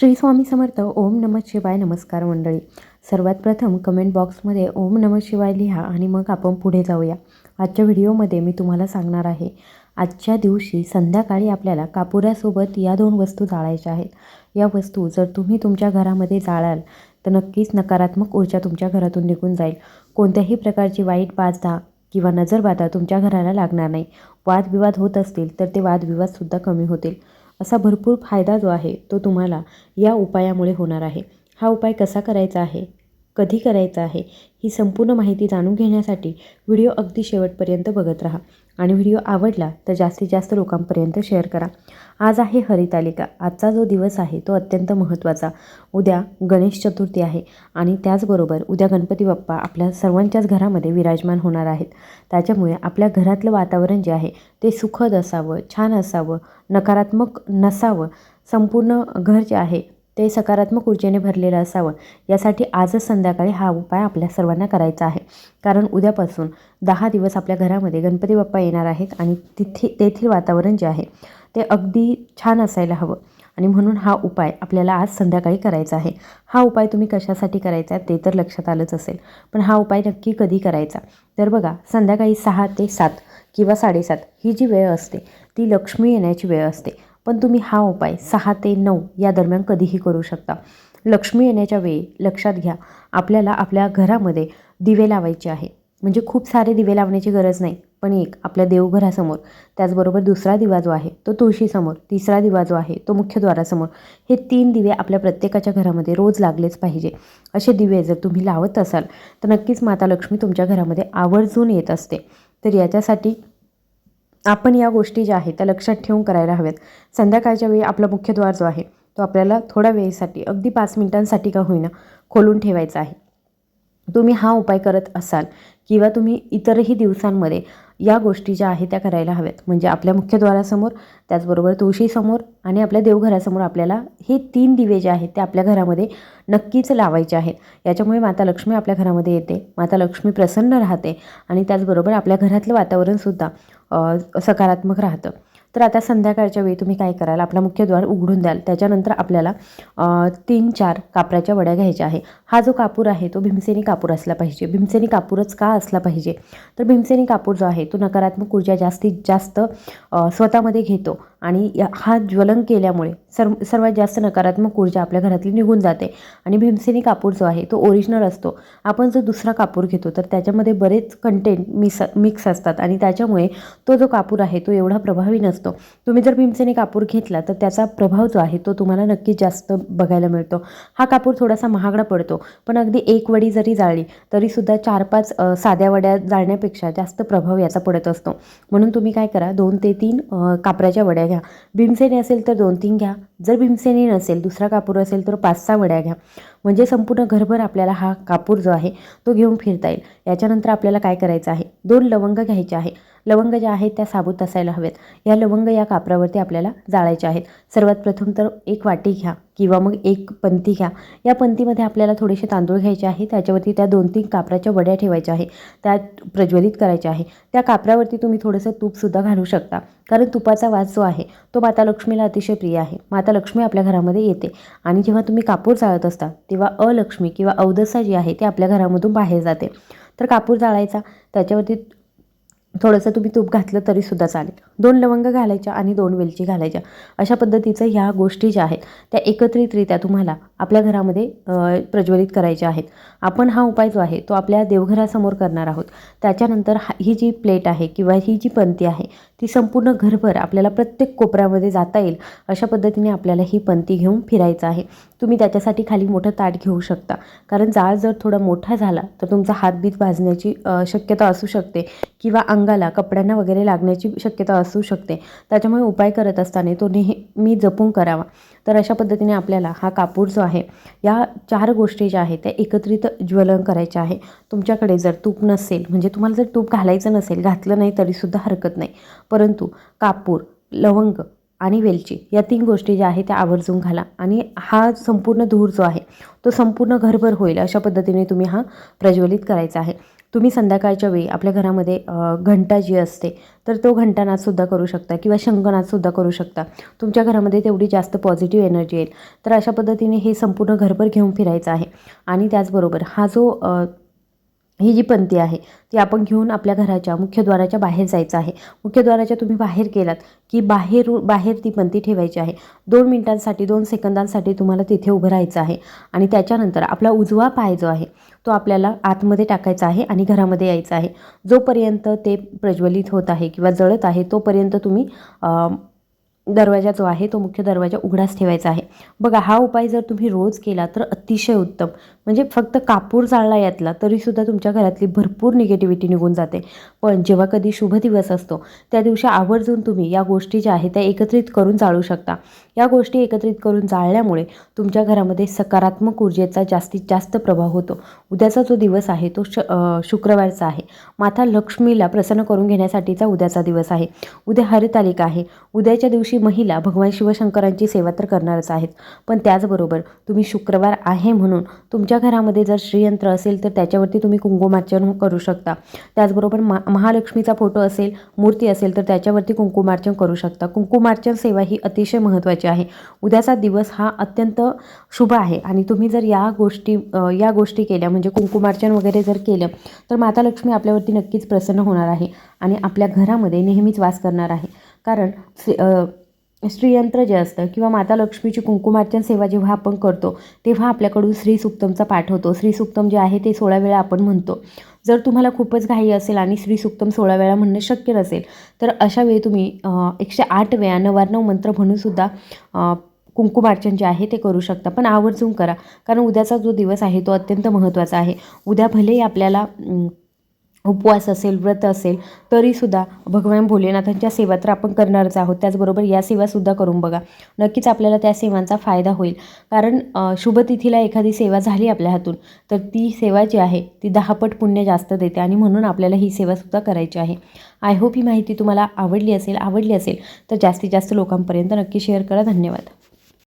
श्री स्वामी समर्थ. ओम नम शिवाय. नमस्कार मंडळी. सर्वात प्रथम कमेंट बॉक्समध्ये ओम नम शिवाय लिहा आणि मग आपण पुढे जाऊया. आजच्या व्हिडिओमध्ये मी तुम्हाला सांगणार आहे आजच्या दिवशी संध्याकाळी आपल्याला कापुरासोबत या दोन वस्तू जाळायच्या आहेत. या वस्तू जर तुम्ही तुमच्या घरामध्ये जाळाल तर नक्कीच नकारात्मक ऊर्जा तुमच्या घरातून निघून जाईल. कोणत्याही प्रकारची वाईट बाधा किंवा नजरबाधा तुमच्या घराला लागणार नाही. वादविवाद होत असतील तर ते वादविवादसुद्धा कमी होतील. असा भरपूर फायदा जो आहे तो तुम्हाला या उपायामुळे होणार आहे. हा उपाय कसा करायचा आहे? कधी करायचा आहे ही संपूर्ण माहिती जाणून घेण्यासाठी व्हिडिओ अगदी शेवटपर्यंत बघत राहा. आणि व्हिडिओ आवडला तर जास्तीत जास्त लोकांपर्यंत शेअर करा. आज आहे हरितालिका. आजचा जो दिवस आहे तो अत्यंत महत्त्वाचा. उद्या गणेश चतुर्थी आहे आणि त्याचबरोबर उद्या गणपती बाप्पा आपल्या सर्वांच्याच घरामध्ये विराजमान होणार आहेत. त्याच्यामुळे आपल्या घरातलं वातावरण जे आहे ते सुखद असावं छान असावं नकारात्मक नसावं संपूर्ण घर जे आहे ते सकारात्मक ऊर्जेने भरलेलं असावं. यासाठी आजच संध्याकाळी हा उपाय आपल्या सर्वांना करायचा आहे. कारण उद्यापासून दहा दिवस आपल्या घरामध्ये गणपती बाप्पा येणार आहेत आणि तिथे तेथील वातावरण जे आहे ते अगदी छान असायला हवं. आणि म्हणून हा उपाय आपल्याला आज संध्याकाळी करायचा आहे. हा उपाय तुम्ही कशासाठी करायचा आहे ते तर लक्षात आलंच असेल. पण हा उपाय नक्की कधी करायचा? तर बघा संध्याकाळी सहा ते सात किंवा साडेसात ही जी वेळ असते ती लक्ष्मी येण्याची वेळ असते. पण तुम्ही हा उपाय सहा ते नऊ या दरम्यान कधीही करू शकता. लक्ष्मी येण्याच्या वेळी लक्षात घ्या आपल्याला आपल्या घरामध्ये दिवे लावायचे आहे. म्हणजे खूप सारे दिवे लावण्याची गरज नाही पण एक आपल्या देवघरासमोर. त्याचबरोबर दुसरा दिवा जो आहे तो तुळशीसमोर. तिसरा दिवा जो आहे तो मुख्यद्वारासमोर हे तीन दिवे आपल्या प्रत्येकाच्या घरामध्ये रोज लागलेच पाहिजे. असे दिवे जर तुम्ही लावत असाल तर नक्कीच माता लक्ष्मी तुमच्या घरामध्ये आवर्जून येत असते. तर याच्यासाठी आपण या गोष्टी ज्या आहेत त्या लक्षात ठेवून करायला हव्यात. संध्याकाळच्या वेळी आपला मुख्यद्वार जो आहे तो आपल्याला थोड्या वेळेसाठी अगदी पाच मिनिटांसाठी का होईना खोलून ठेवायचा आहे. तुम्ही हा उपाय करत असाल किंवा तुम्ही इतरही दिवसांमध्ये या गोष्टी ज्या आहेत त्या करायला हव्यात. म्हणजे आपल्या मुख्यद्वारासमोर त्याचबरोबर तुळशीसमोर आणि आपल्या देवघरासमोर आपल्याला हे तीन दिवे जे आहेत ते आपल्या घरामध्ये नक्कीच लावायचे आहेत. याच्यामुळे माता लक्ष्मी आपल्या घरामध्ये येते माता लक्ष्मी प्रसन्न राहते आणि त्याचबरोबर आपल्या घरातलं वातावरणसुद्धा सकारात्मक राहतं. तर आता संध्याकाळच्या वेळी तुम्ही काय कराल? आपला मुख्यद्वार उघडून द्याल. त्याच्यानंतर आपल्याला तीन चार कापराच्या वड्या घ्यायच्या आहे. हा जो कापूर आहे तो भीमसेनी कापूर असला पाहिजे. भीमसेनी कापूरच का असला पाहिजे? तर भीमसेनी कापूर जो आहे तो नकारात्मक ऊर्जा जास्तीत जास्त स्वतःमध्ये घेतो आणि हा ज्वलन केल्यामुळे सर्व सर्वात जास्त नकारात्मक ऊर्जा आपल्या घरातली निघून जाते. आणि भीमसेनी कापूर जो आहे तो ओरिजिनल असतो. आपण जो दुसरा कापूर घेतो तर त्याच्यामध्ये बरेच कंटेंट मिस मिक्स असतात. आणि त्याच्यामुळे तो जो कापूर आहे तो एवढा प्रभावी नसतो. तुम्ही जर भीमसेनी कापूर घेतला तर त्याचा प्रभाव जो आहे तो तुम्हाला नक्कीच जास्त बघायला मिळतो. हा कापूर थोडासा महागडा पडतो पण अगदी एक वडी जरी जाळली तरीसुद्धा चार पाच साध्या वड्या जाळण्यापेक्षा जास्त प्रभाव याचा पडत असतो. म्हणून तुम्ही काय करा दोन ते तीन कापराच्या वड्या घ्या. भीमसेनी असेल तर दोन तीन घ्या. जर भीमसेनी नसेल दुसरा कापूर असेल तर पाच सहा वड्या घ्या. म्हणजे संपूर्ण घरभर आपल्याला हा कापूर जो आहे तो घेऊन फिरता येईल. याच्यानंतर आपल्याला काय करायचं आहे? दोन लवंग घ्यायचे आहे. लवंग ज्या आहेत त्या साबूत असायला हव्यात या लवंग या कापरावरती आपल्याला जाळायच्या आहेत. सर्वात प्रथम तर एक वाटी घ्या किंवा मग एक पंती घ्या. या पंतीमध्ये आपल्याला थोडेसे तांदूळ घ्यायचे आहे. त्याच्यावरती त्या दोन तीन कापराच्या वड्या ठेवायच्या आहे. त्यात प्रज्वलित करायच्या आहे. त्या कापरावरती तुम्ही थोडंसं तूपसुद्धा घालू शकता. कारण तुपाचा वास जो आहे तो माता लक्ष्मीला अतिशय प्रिय आहे. माता लक्ष्मी आपल्या घरामध्ये येते. आणि जेव्हा तुम्ही कापूर जाळत असता तेव्हा अलक्ष्मी किंवा अवदसा जी आहे ती आपल्या घरामधून बाहेर जाते. तर कापूर जाळायचा. त्याच्यावरती थोडंसं तुम्ही तूप घातलं तरीसुद्धा चालेल. दोन लवंग घालायच्या आणि दोन वेलची घालायच्या. अशा पद्धतीचं ह्या गोष्टी ज्या आहेत त्या एकत्रितरित्या तुम्हाला आपल्या घरामध्ये प्रज्वलित करायच्या आहेत. आपण हा उपाय जो आहे तो आपल्या देवघरासमोर करणार आहोत. त्याच्यानंतर ही जी प्लेट आहे किंवा ही जी पंती आहे ती संपूर्ण घरभर आपल्याला प्रत्येक कोपऱ्यामध्ये जाता येईल अशा पद्धतीने आपल्याला ही पंती घेऊन फिरायचं आहे. तुम्ही त्याच्यासाठी खाली मोठं ताट घेऊ शकता. कारण जाळ जर थोडा मोठा झाला तर तुमचा हातबीत भाजण्याची शक्यता असू शकते किंवा अंगाला कपड्यांना वगैरे लागण्याची शक्यता असू शकते. त्याच्यामुळे उपाय करत असताना तो नेहमी जपून करावा. तर अशा पद्धतीने आपल्याला हा कापूर जो आहे या चार गोष्टी ज्या आहेत त्या एकत्रित ज्वलन करायच्या आहे. तुमच्याकडे जर तूप नसेल म्हणजे तुम्हाला जर तूप घालायचं नसेल घातलं नाही तरीसुद्धा हरकत नाही. परंतु कापूर लवंग आणि वेलची या तीन गोष्टी ज्या आहेत त्या आवर्जून घाला. आणि हा संपूर्ण धूर जो आहे तो संपूर्ण घरभर होईल अशा पद्धतीने तुम्ही हा प्रज्वलित करायचा आहे. तुम्ही संध्याकाळच्या वेळी आपल्या घरामध्ये घंटा जी असते तर तो घंटानादसुद्धा करू शकता किंवा शंखनादसुद्धा करू शकता. तुमच्या घरामध्ये तेवढी जास्त पॉझिटिव्ह एनर्जी येईल. तर अशा पद्धतीने हे संपूर्ण घरभर घेऊन फिरायचं आहे. आणि त्याचबरोबर हा जो ही जी पंथी आहे ती आपण घेऊन आपल्या घराच्या मुख्यद्वाराच्या बाहेर जायचं आहे. मुख्यद्वाराच्या तुम्ही बाहेर गेलात की बाहेर बाहेर ती पंथी ठेवायची आहे. दोन मिनिटांसाठी दोन सेकंदांसाठी तुम्हाला तिथे उभं राहायचं आहे आणि त्याच्यानंतर आपला उजवा पाय जो आहे तो आपल्याला आतमध्ये टाकायचा आहे आणि घरामध्ये यायचा आहे. जोपर्यंत ते प्रज्वलित होत आहे किंवा जळत आहे तोपर्यंत तुम्ही दरवाजा जो आहे तो मुख्य दरवाजा उघडाच ठेवायचा आहे. बघा हा उपाय जर तुम्ही रोज केला तर अतिशय उत्तम. म्हणजे फक्त कापूर जाळला यातला तरीसुद्धा तुमच्या घरातली भरपूर निगेटिव्हिटी निघून जाते. पण जेव्हा कधी शुभ दिवस असतो त्या दिवशी आवर्जून तुम्ही या गोष्टी ज्या आहेत त्या एकत्रित करून जाळू शकता. या गोष्टी एकत्रित करून जाळल्यामुळे तुमच्या घरामध्ये सकारात्मक ऊर्जेचा जास्तीत जास्त प्रभाव होतो. उद्याचा जो दिवस आहे तो श शुक्रवारचा आहे. माता लक्ष्मीला प्रसन्न करून घेण्यासाठीचा उद्याचा दिवस आहे. उद्या हरितालिका आहे. उद्याच्या दिवशी महिला भगवान शिवशंकरांची सेवा तर करणारच आहेत. पण त्याचबरोबर तुम्ही शुक्रवार आहे म्हणून तुमच्या घरामध्ये जर श्रीयंत्र असेल तर त्याच्यावरती तुम्ही कुंकुमार्चन करू शकता. त्याचबरोबर मा महालक्ष्मीचा फोटो असेल मूर्ती असेल तर त्याच्यावरती कुंकुमार्चन करू शकता. कुंकुमार्चन सेवा ही अतिशय महत्त्वाची आहे. उद्याचा दिवस हा अत्यंत शुभ आहे आणि तुम्ही जर या गोष्टी या गोष्टी केल्या म्हणजे कुंकुमार्चन वगैरे जर केलं तर माता लक्ष्मी आपल्यावरती नक्कीच प्रसन्न होणार आहे आणि आपल्या घरामध्ये नेहमीच वास करणार आहे. कारण श्री- श्रीयंत्र जे असतं किंवा माता लक्ष्मीची कुंकुमार्चन सेवा जेव्हा आपण करतो तेव्हा आपल्याकडून श्री सुक्तमचा पाठ होतो. श्री सुक्तम जे आहे ते सोळा वेळा आपण म्हणतो. जर तुम्हाला खूपच घाई असेल आणि श्री सुक्तम सोळा वेळा म्हणणं शक्य नसेल तर अशा वेळी तुम्ही एकशे आठ वेळा नवार्णव मंत्र म्हणूनसुद्धा कुंकुमार्चन जे आहे ते करू शकता. पण आवर्जून करा कारण उद्याचा जो दिवस आहे तो अत्यंत महत्त्वाचा आहे. उद्या भलेही आपल्याला उपवास असेल व्रत असेल तरीसुद्धा भगवान भोलेनाथांच्या सेवा तर आपण करणारच आहोत. त्याचबरोबर या सेवासुद्धा करून बघा. नक्कीच आपल्याला त्या सेवांचा फायदा होईल. कारण शुभतिथीला एखादी सेवा झाली आपल्या हातून तर ती सेवा जी आहे ती दहापट पुण्य जास्त देते आणि म्हणून आपल्याला ही सेवासुद्धा करायची आहे. आय होप ही माहिती तुम्हाला आवडली असेल आवडली असेल तर जास्तीत जास्त लोकांपर्यंत नक्की शेअर करा. धन्यवाद.